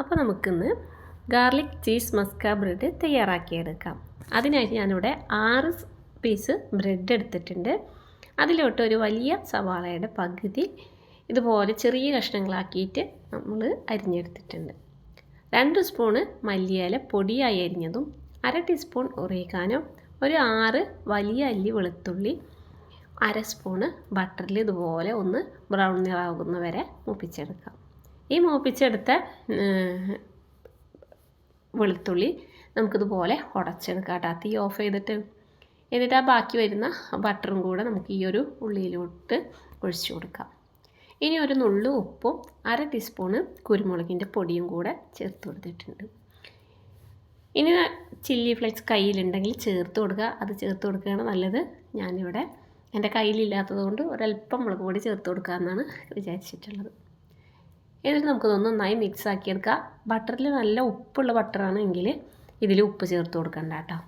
അപ്പോൾ നമുക്കിന്ന് garlic cheese Musca bread തയ്യാറാക്കിയെടുക്കാം. അതിനായിട്ട് ഞാനിവിടെ ആറ് പീസ് ബ്രെഡ് എടുത്തിട്ടുണ്ട്. അതിലോട്ട് ഒരു വലിയ സവാളയുടെ പകുതി ഇതുപോലെ ചെറിയ കഷ്ണങ്ങളാക്കിയിട്ട് നമ്മൾ അരിഞ്ഞെടുത്തിട്ടുണ്ട്. രണ്ട് സ്പൂണ് മല്ലിയില പൊടിയായി അരിഞ്ഞതും അര ടീസ്പൂൺ ഒറിയിക്കാനോ ഒരു ആറ് വലിയ അല്ലി വെളുത്തുള്ളി അര സ്പൂണ് ബട്ടറിൽ ഇതുപോലെ ഒന്ന് ബ്രൗൺ നിറാകുന്ന വരെ മൂപ്പിച്ചെടുക്കാം. ഈ മൂപ്പിച്ചെടുത്ത വെളുത്തുള്ളി നമുക്കിതുപോലെ ഉടച്ചെടുക്കാം കേട്ടോ. തീ ഓഫ് ചെയ്തിട്ട് എന്നിട്ട് ആ ബാക്കി വരുന്ന ബട്ടറും കൂടെ നമുക്ക് ഈ ഒരു ഉള്ളിയിലോട്ട് ഒഴിച്ചു കൊടുക്കാം. ഇനി ഒരു നുള്ളു ഉപ്പും അര ടീസ്പൂണ് കുരുമുളകിന്റെ പൊടിയും കൂടെ ചേർത്ത് കൊടുത്തിട്ടുണ്ട്. ഇനി ചില്ലി ഫ്ലേക്സ് കയ്യിലുണ്ടെങ്കിൽ ചേർത്ത് കൊടുക്കുക. അത് ചേർത്ത് കൊടുക്കുകയാണ് നല്ലത്. ഞാനിവിടെ എന്റെ കയ്യിലില്ലാത്തത് കൊണ്ട് ഒരല്പം മുളക് പൊടി ചേർത്ത് കൊടുക്കുക എന്നാണ് വിചാരിച്ചിട്ടുള്ളത്. എന്നിട്ട് നമുക്കതൊന്ന് നന്നായി മിക്സ് ആക്കിയെടുക്കുക ബട്ടറിൽ നല്ല ഉപ്പുള്ള ബട്ടറാണെങ്കിൽ ഇതിൽ ഉപ്പ് ചേർത്ത് കൊടുക്കണ്ട കേട്ടോ.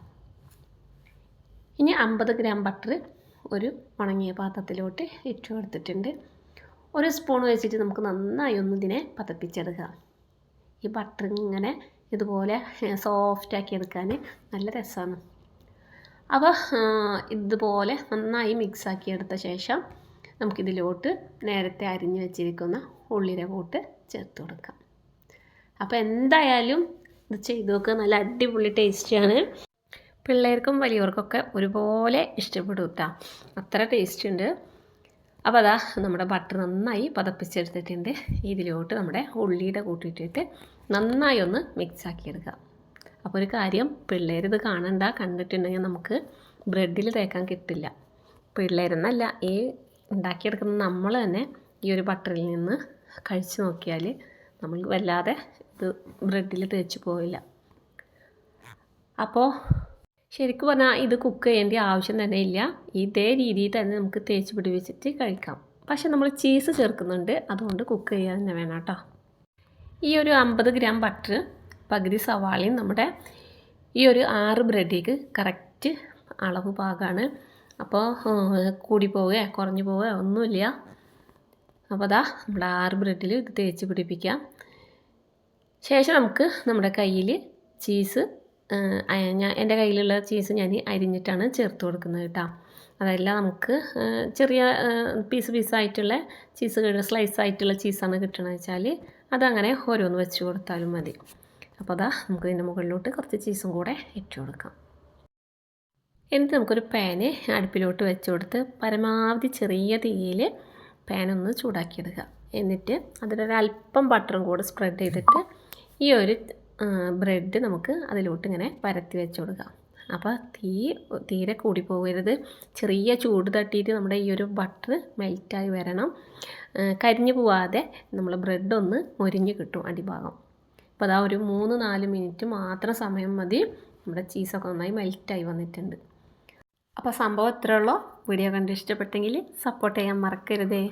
ഇനി അമ്പത് ഗ്രാം ബട്ടർ ഒരു ഉണങ്ങിയ പാത്രത്തിലോട്ട് ഇട്ട് കൊടുത്തിട്ടുണ്ട് ഒരു സ്പൂൺ വെച്ചിട്ട് നമുക്ക് നന്നായി ഒന്ന് ഇതിനെ പതപ്പിച്ചെടുക്കാം. ഈ ബട്ടർ ഇങ്ങനെ ഇതുപോലെ സോഫ്റ്റ് ആക്കി എടുക്കാൻ നല്ല രസമാണ്. അപ്പോൾ ഇതുപോലെ നന്നായി മിക്സ് എടുത്ത ശേഷം നമുക്കിതിലോട്ട് നേരത്തെ അരിഞ്ഞു വെച്ചിരിക്കുന്ന ഉള്ളിയുടെ കൂട്ട് ചേർത്ത് കൊടുക്കാം. അപ്പോൾ എന്തായാലും ഇത് ചെയ്ത് നോക്കുക നല്ല അടിപൊളി ടേസ്റ്റിയാണ് പിള്ളേർക്കും വലിയവർക്കൊക്കെ ഒരുപോലെ ഇഷ്ടപ്പെടും കേട്ടോ അത്ര ടേസ്റ്റ് ഉണ്ട്. അപ്പോൾ അതാ നമ്മുടെ ബട്ടർ നന്നായി പതപ്പിച്ചെടുത്തിട്ടുണ്ട്. ഇതിലോട്ട് നമ്മുടെ ഉള്ളിയുടെ കൂട്ടിയിട്ടിട്ട് നന്നായി ഒന്ന് മിക്സ് ആക്കിയെടുക്കുക അപ്പോൾ ഒരു കാര്യം പിള്ളേർ ഇത് കാണണ്ട. കണ്ടിട്ടുണ്ടെങ്കിൽ നമുക്ക് ബ്രെഡിൽ തേക്കാൻ കിട്ടില്ല. പിള്ളേരെന്നല്ല ഈ ഉണ്ടാക്കിയെടുക്കുന്ന നമ്മൾ തന്നെ ഈ ഒരു ബട്ടറിൽ നിന്ന് കഴിച്ചു നോക്കിയാൽ നമ്മൾ വല്ലാതെ ഇത് ബ്രെഡിൽ തേച്ച് പോയില്ല അപ്പോൾ ശരിക്കും പറഞ്ഞാൽ ഇത് കുക്ക് ചെയ്യേണ്ട ആവശ്യം തന്നെ ഇല്ല. ഇതേ രീതിയിൽ തന്നെ നമുക്ക് തേച്ച് പിടിപ്പിച്ചിട്ട് കഴിക്കാം. പക്ഷെ നമ്മൾ ചീസ് ചേർക്കുന്നുണ്ട്. അതുകൊണ്ട് കുക്ക് ചെയ്യാൻ തന്നെ വേണം കേട്ടോ. ഈ ഒരു അമ്പത് ഗ്രാം ബട്ടർ പകുതി സവാളയും നമ്മുടെ ഈ ഒരു ആറ് ബ്രെഡിലേക്ക് കറക്റ്റ് അളവ് പാകമാണ് അപ്പോൾ കൂടി പോവുകയോ കുറഞ്ഞു പോവുകയോ ഒന്നുമില്ല. അപ്പോൾ അതാ നമ്മുടെ ആറ് ബ്രെഡിൽ ഇത് തേച്ച് പിടിപ്പിക്കാം. ശേഷം നമുക്ക് നമ്മുടെ കയ്യിൽ ചീസ് ഞാൻ എന്റെ കയ്യിലുള്ള ചീസ് ഞാൻ അരിഞ്ഞിട്ടാണ് ചേർത്ത് കൊടുക്കുന്നത് കേട്ടോ. അതെല്ലാം നമുക്ക് ചെറിയ പീസ് പീസായിട്ടുള്ള ചീസ് സ്ലൈസ് ആയിട്ടുള്ള ചീസാണ് കിട്ടണമെന്ന് വെച്ചാൽ അതങ്ങനെ ഓരോന്ന് വെച്ച് കൊടുത്താലും മതി. അപ്പോൾ അതാ നമുക്ക് ഇതിന്റെ മുകളിലോട്ട് കുറച്ച് ചീസും കൂടെ ഇട്ട് കൊടുക്കാം. എന്നിട്ട് നമുക്കൊരു പാന് അടുപ്പിലോട്ട് വെച്ച് കൊടുത്ത് പരമാവധി ചെറിയ തീയിൽ പാനൊന്ന് ചൂടാക്കിയെടുക്കുക. എന്നിട്ട് അതിലൊരല്പം ബട്ടറും കൂടെ സ്പ്രെഡ് ചെയ്തിട്ട് ഈ ഒരു ബ്രെഡ് നമുക്ക് അതിലോട്ട് ഇങ്ങനെ പരത്തി വെച്ച് കൊടുക്കാം. അപ്പോൾ തീ തീരെ കൂടി പോകരുത്. ചെറിയ ചൂട് തട്ടിയിട്ട് നമ്മുടെ ഈ ഒരു ബട്ടർ മെൽറ്റായി വരണം. കരിഞ്ഞു പോവാതെ നമ്മൾ ബ്രെഡ് ഒന്ന് മൊരിഞ്ഞ് കിട്ടും അടിഭാഗം. അപ്പോൾ അതാ ഒരു മൂന്ന് നാല് മിനിറ്റ് മാത്രം സമയം മതി. നമ്മുടെ ചീസൊക്കെ നന്നായി മെൽറ്റായി വന്നിട്ടുണ്ട്. അപ്പോൾ സംഭവം ഇത്രയുള്ളൂ വീഡിയോ കണ്ടിഷ്ടപ്പെട്ടെങ്കിൽ സപ്പോർട്ട് ചെയ്യാൻ മറക്കരുതേ.